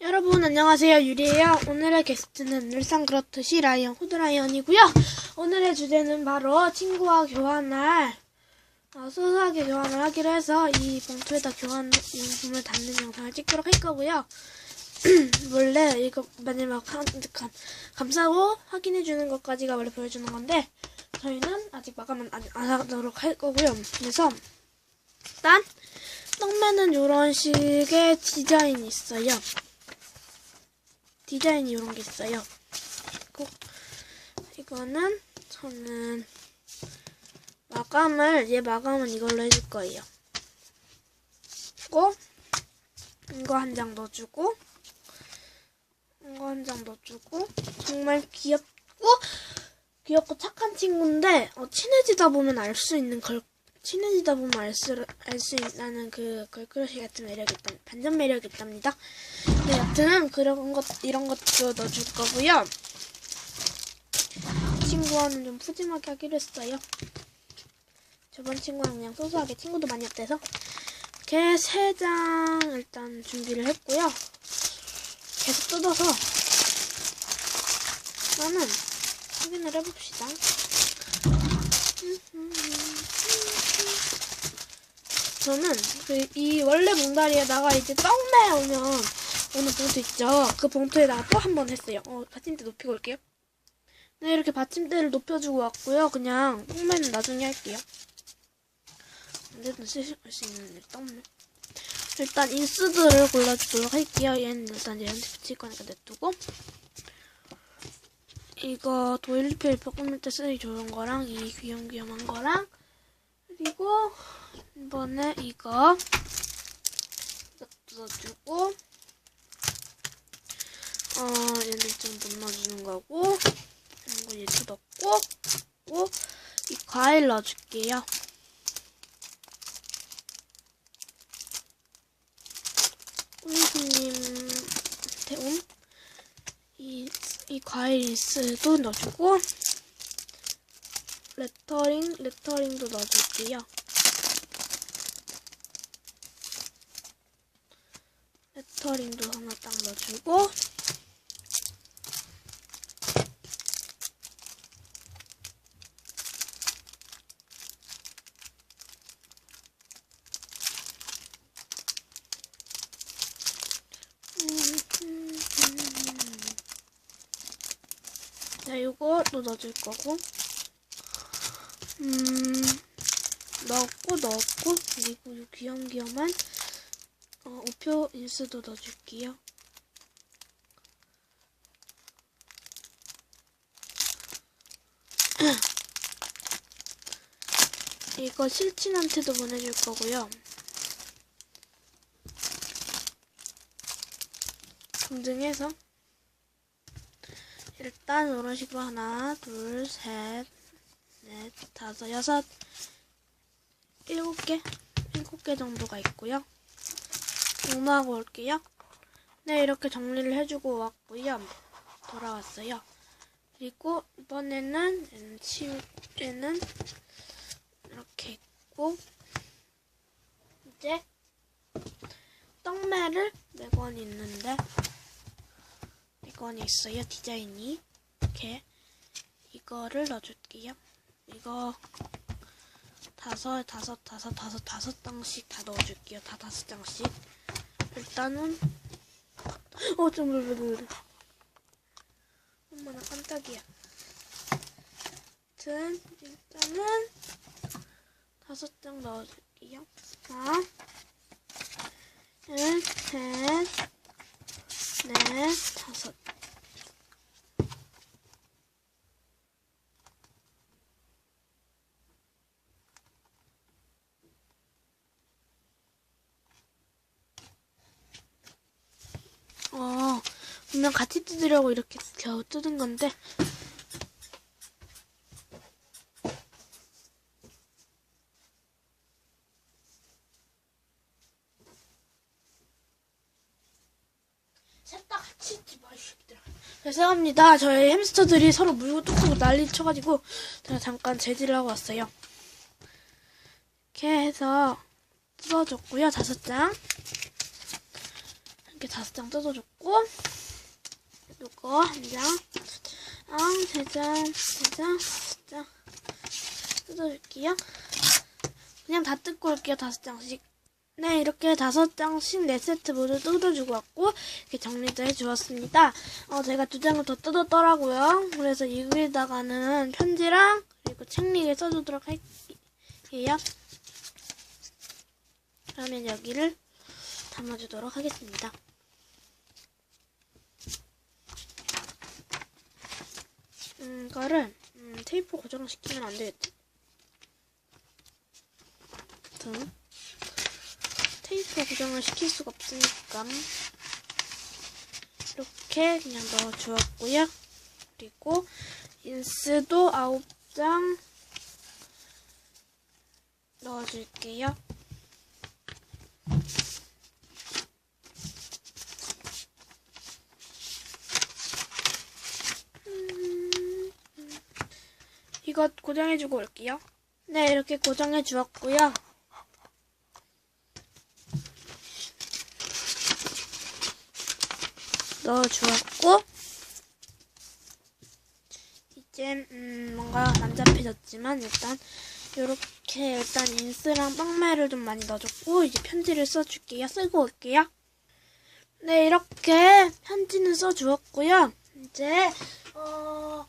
여러분 안녕하세요 유리예요. 오늘의 게스트는 늘상 그렇듯이 라이언 후드라이언이고요. 오늘의 주제는 바로 친구와 교환할 어, 소소하게 교환을 하기로 해서 이 봉투에다 교환 용품을 담는 영상을 찍도록 할 거고요. 원래 이거 마지막 한, 감, 감사하고 확인해 주는 것까지가 원래 보여주는 건데 저희는 아직 마감은 안, 안 하도록 할 거고요. 그래서 일단 떡면은 이런 식의 디자인이 있어요. 디자인이 이런 게 있어요. 그리고 이거는 저는 마감을 얘 마감은 이걸로 해줄 거예요. 그리고 이거 한 장 넣어주고 이거 한 장 넣어주고 정말 귀엽고 귀엽고 착한 친구인데 어, 친해지다 보면 알 수 있는 걸 친해지다 보면 알수 알수 있다는 그 걸크러쉬 같은 매력이 있다 반전 매력이 있답니다. 네, 여튼 그런 것 이런 것도 넣어줄 거고요. 친구와는 좀 푸짐하게 하기로 했어요. 저번 친구랑 그냥 소소하게 친구도 많이 없대서 이렇게 세 장 일단 준비를 했고요. 계속 뜯어서 나는 확인을 해봅시다. 저는 그 이 원래 봉다리에다가 이제 떡매 오면 오는 봉투 있죠. 그 봉투에다가 또 한 번 했어요. 어, 받침대 높이고 올게요. 네, 이렇게 받침대를 높여주고 왔고요. 그냥 떡매는 나중에 할게요. 언제든 쓰실 수 있는 떡매. 일단 인스들을 골라주도록 할게요. 얘는 일단 얘한테 붙일 거니까 냅두고. 이거 도일리필 꾸밀 때 쓰기 좋은 거랑 이 귀염귀염한 거랑 그리고 이번에 이거 넣어주고 어 얘는 좀못 넣어주는 거고 이거 얘도 넣고 그리고 이 과일 넣어줄게요. 꾸미수님한테 온 이, 이 과일 인스도 넣어주고 레터링, 레터링도 넣어줄게요. 레터링도 하나 딱 넣어주고 자, 넣어줄 거고 음, 넣었고 넣었고 그리고 요 귀염귀염한 어, 우표 인스도 넣어줄게요. 이거 실친한테도 보내줄 거고요. 동등해서 일단 이런 식으로 하나, 둘, 셋, 넷, 다섯, 여섯, 일곱 개, 일곱 개 정도가 있고요. 공부하고 올게요. 네, 이렇게 정리를 해주고 왔고요. 돌아왔어요. 그리고 이번에는 얘는 치우, 얘는 이렇게 있고 이제 떡매를 4권 있는데 4권이 있어요. 디자인이 이렇게 이거를 넣어줄게요. 이거 다섯, 다섯, 다섯, 다섯, 다섯 장씩 다 넣어줄게요. 다 다섯 장씩. 일단은 어, 좀 르르르. 엄마나 깜짝이야. 아무튼 일단은 다섯 장 넣어줄게요. 하나, 둘, 셋, 넷, 다섯. 어, 분명 같이 뜯으려고 이렇게 겨우 뜯은 건데. 있지 마, 이 새끼들아. 죄송합니다. 저희 햄스터들이 서로 물고 뚝뚝 난리 쳐가지고 제가 잠깐 제지를 하고 왔어요. 이렇게 해서 뜯어줬고요. 다섯 장. 이렇게 다섯 장 뜯어줬고 요거 한 장, 아, 세 장, 세 장, 다섯 장 뜯어줄게요. 그냥 다 뜯고 올게요. 다섯 장씩. 네, 이렇게 다섯 장씩 네 세트 모두 뜯어주고 왔고 이렇게 정리도 해주었습니다. 어, 제가 두 장을 더 뜯었더라고요. 그래서 여기다가는 편지랑 그리고 책리를 써주도록 할게요. 그러면 여기를 담아주도록 하겠습니다. 음, 이거를 음, 테이프 고정시키면 안 되겠지? 등 테이프 고정을 시킬 수가 없으니까 이렇게 그냥 넣어주었고요. 그리고 인스도 9장 넣어줄게요. 음, 이거 고정해주고 올게요. 네, 이렇게 고정해 주었고요. 넣어 주었고, 이제, 음, 뭔가 난잡해졌지만, 일단, 요렇게, 일단 인스랑 빵매를 좀 많이 넣어줬고, 이제 편지를 써줄게요. 쓰고 올게요. 네, 이렇게 편지는 써주었고요. 이제, 어,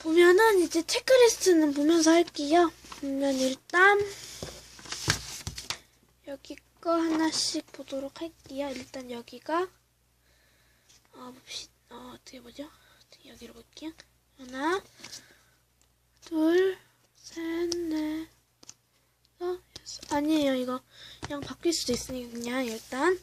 보면은 이제 체크리스트는 보면서 할게요. 그러면 일단 여기 거 하나씩 보도록 할게요. 일단 여기가 어, 봅시, 어, 어떻게 보죠? 여기로 볼게요. 하나, 둘, 셋, 넷, 어, 여섯. 아니에요. 이거 그냥 바뀔 수도 있으니까 그냥 일단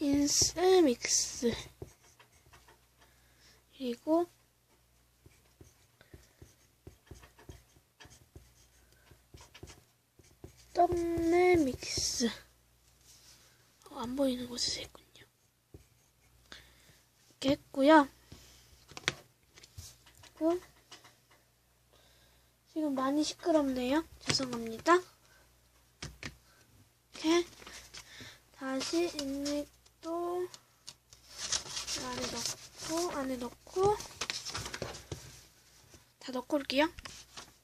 인스 믹스 그리고 썸네 믹스. 어, 안 보이는 곳에서 했군요. 했고요. 그리고 지금 많이 시끄럽네요. 죄송합니다. 이렇게 다시 인립도 안에 넣고 안에 넣고 다 넣고 올게요.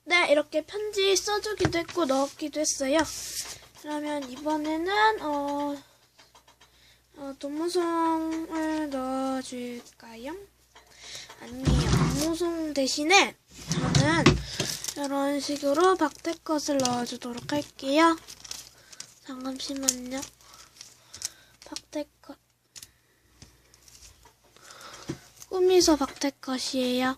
네, 이렇게 편지 써주기도 했고 넣기도 했어요. 그러면 이번에는 어, 어 동무송을 넣어줄까요? 아니에요. 동무송 대신에 저는 이런 식으로 박태컷을 넣어주도록 할게요. 잠깐만요. 박태컷. 꾸미서 박태컷이에요.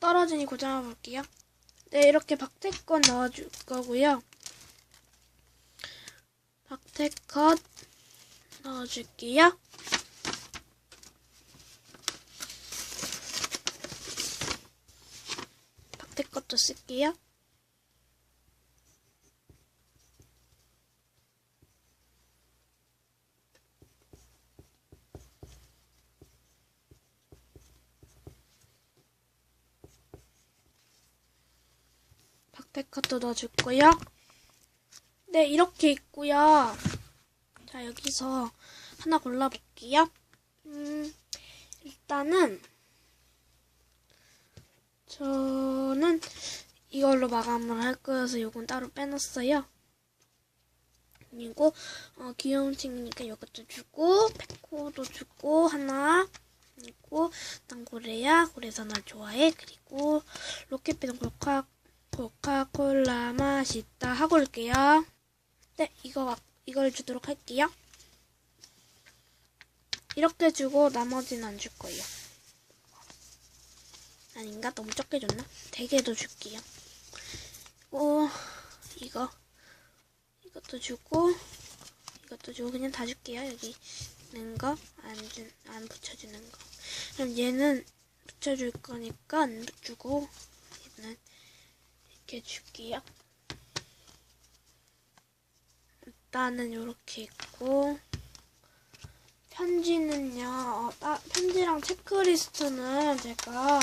떨어지니 고정해 볼게요. 네, 이렇게 박태컷 넣어줄 거고요. 박태컷 넣어줄게요. 박태컷도 쓸게요. 박태컷도 넣어줄 거요. 네, 이렇게 있고요. 자, 여기서 하나 골라볼게요. 음, 일단은 저는 이걸로 마감을 할 거여서 요건 따로 빼놨어요. 그리고 어, 귀여운 친구니까 이것도 주고 페코도 주고 하나 그리고 난 고래야 고래서 날 좋아해 그리고 로켓빛은 골카 코카콜라 맛있다 하고 올게요. 네 이거 이걸 주도록 할게요. 이렇게 주고 나머지는 안 줄 거예요. 아닌가? 너무 적게 줬나? 대게도 줄게요. 오, 이거. 이것도 주고, 이것도 주고, 그냥 다 줄게요. 여기 있는 거, 안, 주, 안 붙여주는 거. 그럼 얘는 붙여줄 거니까 안 주고, 얘는 이렇게 줄게요. 일단은 이렇게 있고, 편지는요, 어, 따, 편지랑 체크리스트는 제가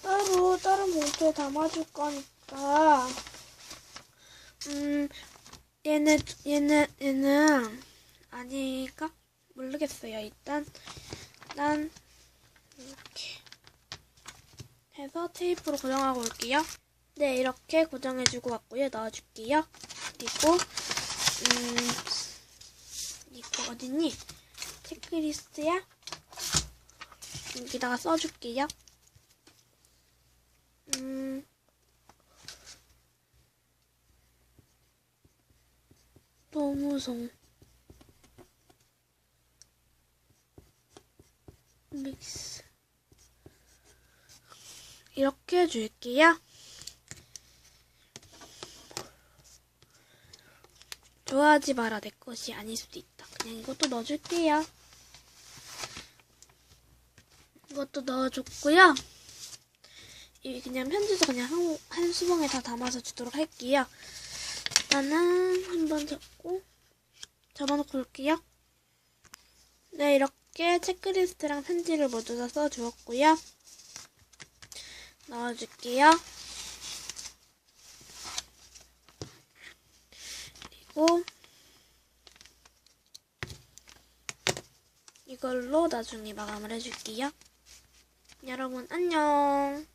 따로 다른 봉투에 담아줄 거니까 음 얘네 얘네 얘는 아닐까? 모르겠어요 일단. 난 이렇게 해서 테이프로 고정하고 올게요 네 이렇게 고정해주고 왔고요. 넣어줄게요. 그리고 음 이거 어딨니? 체크리스트야? 여기다가 써줄게요. 음, 너무송 믹스. 이렇게 해줄게요. 좋아하지 마라 내 것이 아닐 수도 있다. 그냥 이것도 넣어줄게요. 이것도 넣어줬고요. 이 그냥 편지도 그냥 한, 한 수봉에 다 담아서 주도록 할게요. 일단은 한번 접고 접어놓고 올게요. 네, 이렇게 체크리스트랑 편지를 모두 다 써주었고요. 넣어줄게요. 그리고 이걸로 나중에 마감을 해줄게요. 여러분 안녕.